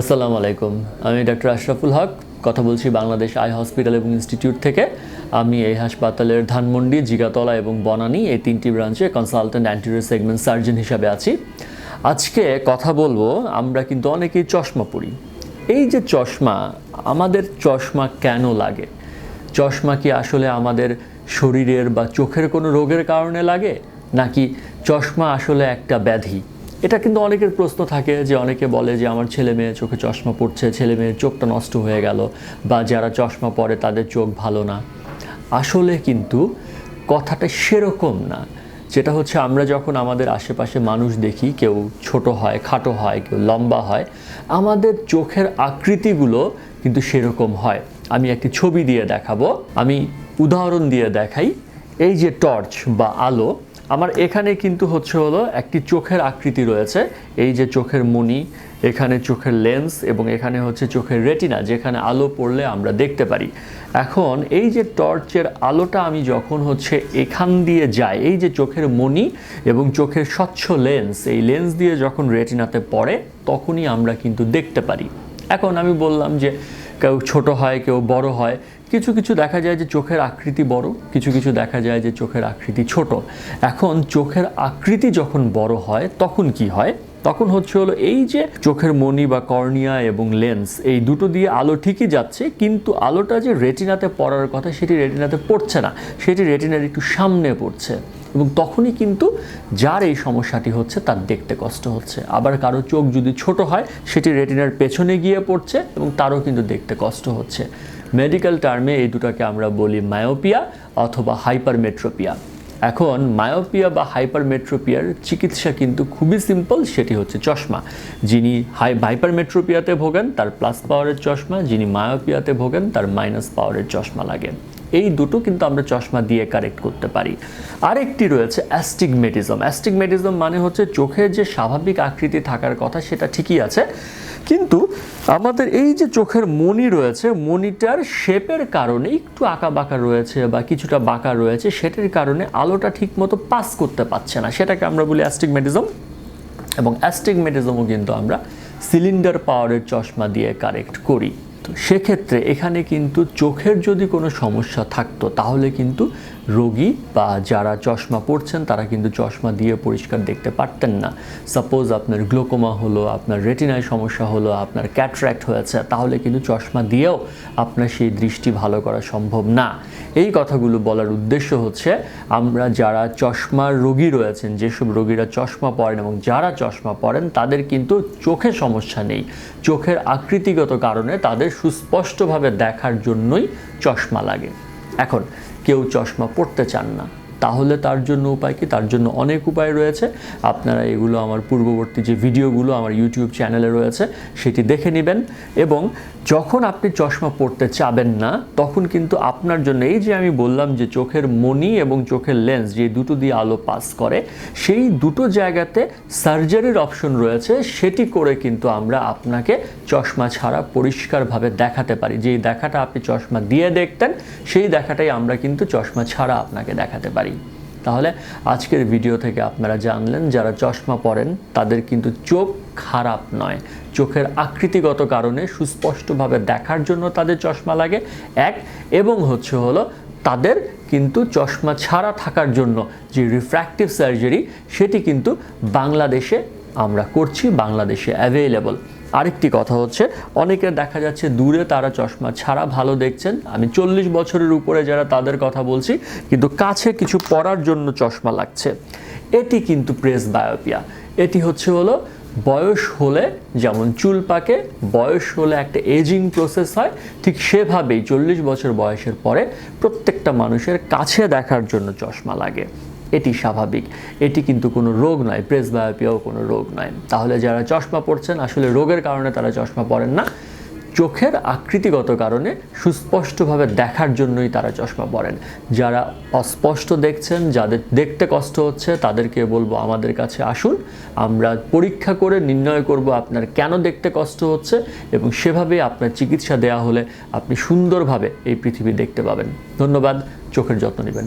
আসসালামু আলাইকুম। আমি ডক্টর আশরাফুল হক। কথা বলছি বাংলাদেশ আই হসপিটাল এবং ইনস্টিটিউট থেকে। আমি এই হাসপাতালের ধানমন্ডি, জিগাতলা এবং বনানী এই তিনটি ব্রাঞ্চে কনসালটেন্ট অ্যান্টিরিয়র সেগমেন্ট সার্জন হিসাবে আছি। আজকে কথা বলব, আমরা কিন্তু অনেকেই চশমা পরি। এই যে চশমা, আমাদের চশমা কেন লাগে? চশমা কি আসলে আমাদের শরীরের বা চোখের কোনো রোগের কারণে লাগে? নাকি চশমা আসলে একটা ব্যাধি? এটা কিন্তু অনেকের প্রশ্ন থাকে যে অনেকে বলে যে আমার ছেলে মেয়ে চোখে চশমা পড়ছে, ছেলে মেয়ের চোখটা নষ্ট হয়ে গেল বা যারা চশমা পরে তাদের চোখ ভালো না। আসলে কিন্তু কথাটা সেরকম না। যেটা হচ্ছে আমরা যখন আমাদের আশেপাশে মানুষ দেখি, কেউ ছোট হয়, খাটো হয়, কেউ লম্বা হয়, আমাদের চোখের আকৃতিগুলো কিন্তু সেরকম হয়। আমি একটি ছবি দিয়ে দেখাবো। আমি উদাহরণ দিয়ে দেখাই। এই যে টর্চ বা আলো আমার এখানে কিন্তু হচ্ছে হলো একটি চোখের আকৃতি রয়েছে। এই যে চোখের মণি এখানে চোখের লেন্স এবং এখানে হচ্ছে চোখের রেটিনা, যেখানে আলো পড়লে আমরা দেখতে পারি। এখন এই যে টর্চের আলোটা আমি যখন হচ্ছে এখান দিয়ে যাই, এই যে চোখের মণি এবং চোখের স্বচ্ছ লেন্স, এই লেন্স দিয়ে যখন রেটিনাতে পড়ে, তখনই আমরা কিন্তু দেখতে পারি। এখন আমি বললাম যে কেউ ছোট হয়, কেউ বড় হয়। কিছু কিছু দেখা যায় যে চোখের আকৃতি বড়, কিছু কিছু দেখা যায় যে চোখের আকৃতি ছোট। এখন চোখের আকৃতি যখন বড় হয়, তখন কি হয়? তখন হচ্ছে হলো এই যে চোখের মণি বা কর্নিয়া এবং লেন্স, এই দুটো দিয়ে আলো ঠিকই যাচ্ছে, কিন্তু আলোটা যে রেটিনাতে পড়ার কথা সেটি রেটিনাতে পড়ছে না। সেটি রেটিনার একটু সামনে পড়ছে এবং তখনই কিন্তু যার এই সমস্যাটি হচ্ছে তার দেখতে কষ্ট হচ্ছে। আবার কারও চোখ যদি ছোট হয়, সেটি রেটিনার পেছনে গিয়ে পড়ছে এবং তারও কিন্তু দেখতে কষ্ট হচ্ছে। মেডিকেল টার্মে এই দুটাকে আমরা বলি মায়োপিয়া অথবা হাইপারমেট্রোপিয়া এখন মায়োপিয়া বা হাইপারমেট্রোপিয়ার চিকিৎসা কিন্তু খুবই সিম্পল সেটি হচ্ছে চশমা। যিনি হাই হাইপারমেট্রোপিয়াতে ভোগেন, তার প্লাস পাওয়ারের চশমা। যিনি মায়োপিয়াতে ভোগেন, তার মাইনাস পাওয়ারের চশমা লাগে। এই দুটো কিন্তু আমরা চশমা দিয়ে কারেক্ট করতে পারি। আরেকটি রয়েছে অ্যাস্টিগমেটিজম অ্যাস্টিগমেটিজম মানে হচ্ছে চোখের যে স্বাভাবিক আকৃতি থাকার কথা, সেটা ঠিকই আছে। কিন্তু আমাদের এই যে চোখের মণি রয়েছে মনিটার শেপের কারণে একটু আঁকা বাঁকা রয়েছে বা কিছুটা বাঁকা রয়েছে, সেটার কারণে আলোটা ঠিকমতো পাস করতে পারছে না। সেটাকে আমরা বলি অ্যাস্টিগমেটিজম এবং অ্যাস্টিগমেটিজমও কিন্তু আমরা সিলিন্ডার পাওয়ারের চশমা দিয়ে কারেক্ট করি। তো সেক্ষেত্রে এখানে কিন্তু চোখের যদি কোনো সমস্যা থাকতো, তাহলে কিন্তু রোগী বা যারা চশমা পড়ছেন তারা কিন্তু চশমা দিয়ে পরিষ্কার দেখতে পারতেন না। সাপোজ আপনার গ্লোকোমা হলো, আপনার রেটিনায় সমস্যা হলো, আপনার ক্যাট্রাক্ট হয়েছে, তাহলে কিন্তু চশমা দিয়েও আপনার সেই দৃষ্টি ভালো করা সম্ভব না। এই কথাগুলো বলার উদ্দেশ্য হচ্ছে, আমরা যারা চশমার রোগী রয়েছেন, যেসব রোগীরা চশমা পরেন এবং যারা চশমা পরেন, তাদের কিন্তু চোখে সমস্যা নেই। চোখের আকৃতিগত কারণে তাদের সুস্পষ্টভাবে দেখার জন্যই চশমা লাগে। এখন কেউ চশমা পড়তে চান না। তাহলে তার জন্য উপায় কি? তার জন্য অনেক উপায় রয়েছে। আপনারা এগুলো আমার পূর্ববর্তী যে ভিডিওগুলো আমার ইউটিউব চ্যানেলে রয়েছে, সেটি দেখে নেবেন। এবং যখন আপনি চশমা পড়তে চাবেন না, তখন কিন্তু আপনার জন্য এই যে আমি বললাম যে চোখের মনি এবং চোখের লেন্স যে দুটো দিয়ে আলো পাস করে, সেই দুটো জায়গাতে সার্জারির অপশন রয়েছে। সেটি করে কিন্তু আমরা আপনাকে চশমা ছাড়া পরিষ্কারভাবে দেখাতে পারি। যেই দেখাটা আপনি চশমা দিয়ে দেখতেন, সেই দেখাটাই আমরা কিন্তু চশমা ছাড়া আপনাকে দেখাতে পারি। তাহলে আজকের ভিডিও থেকে আপনারা জানলেন, যারা চশমা পরেন, তাদের কিন্তু চোখ খারাপ নয়। চোখের আকৃতিগত কারণে সুস্পষ্টভাবে দেখার জন্য তাদের চশমা লাগে, এক। এবং হচ্ছে হলো, তাদের কিন্তু চশমা ছাড়া থাকার জন্য যে রিফ্র্যাক্টিভ সার্জারি সেটি কিন্তু বাংলাদেশে আমরা করছি, বাংলাদেশে অ্যাভেলেবল আরেকটি কথা হচ্ছে, অনেকের দেখা যাচ্ছে দূরে তারা চশমা ছাড়া ভালো দেখছেন। আমি চল্লিশ বছরের উপরে যারা তাদের কথা বলছি, কিন্তু কাছে কিছু পড়ার জন্য চশমা লাগছে। এটি কিন্তু প্রেস বায়োপিয়া এটি হচ্ছে হলো, বয়স হলে যেমন চুল পাকে, বয়স হলে একটা এজিং প্রসেস হয়, ঠিক সেভাবেই চল্লিশ বছর বয়সের পরে প্রত্যেকটা মানুষের কাছে দেখার জন্য চশমা লাগে। এটি স্বাভাবিক। এটি কিন্তু কোনো রোগ নয় প্রেস বায়োপিয়াও কোনো রোগ নয়। তাহলে যারা চশমা পড়ছেন আসলে রোগের কারণে তারা চশমা পরেন না। চোখের আকৃতিগত কারণে সুস্পষ্টভাবে দেখার জন্যই তারা চশমা পরেন। যারা অস্পষ্ট দেখছেন, যাদের দেখতে কষ্ট হচ্ছে, তাদেরকে বলব আমাদের কাছে আসুন। আমরা পরীক্ষা করে নির্ণয় করব আপনার কেন দেখতে কষ্ট হচ্ছে এবং সেভাবে আপনার চিকিৎসা দেওয়া হলে আপনি সুন্দরভাবে এই পৃথিবী দেখতে পাবেন। ধন্যবাদ, চোখের যত্ন নেবেন।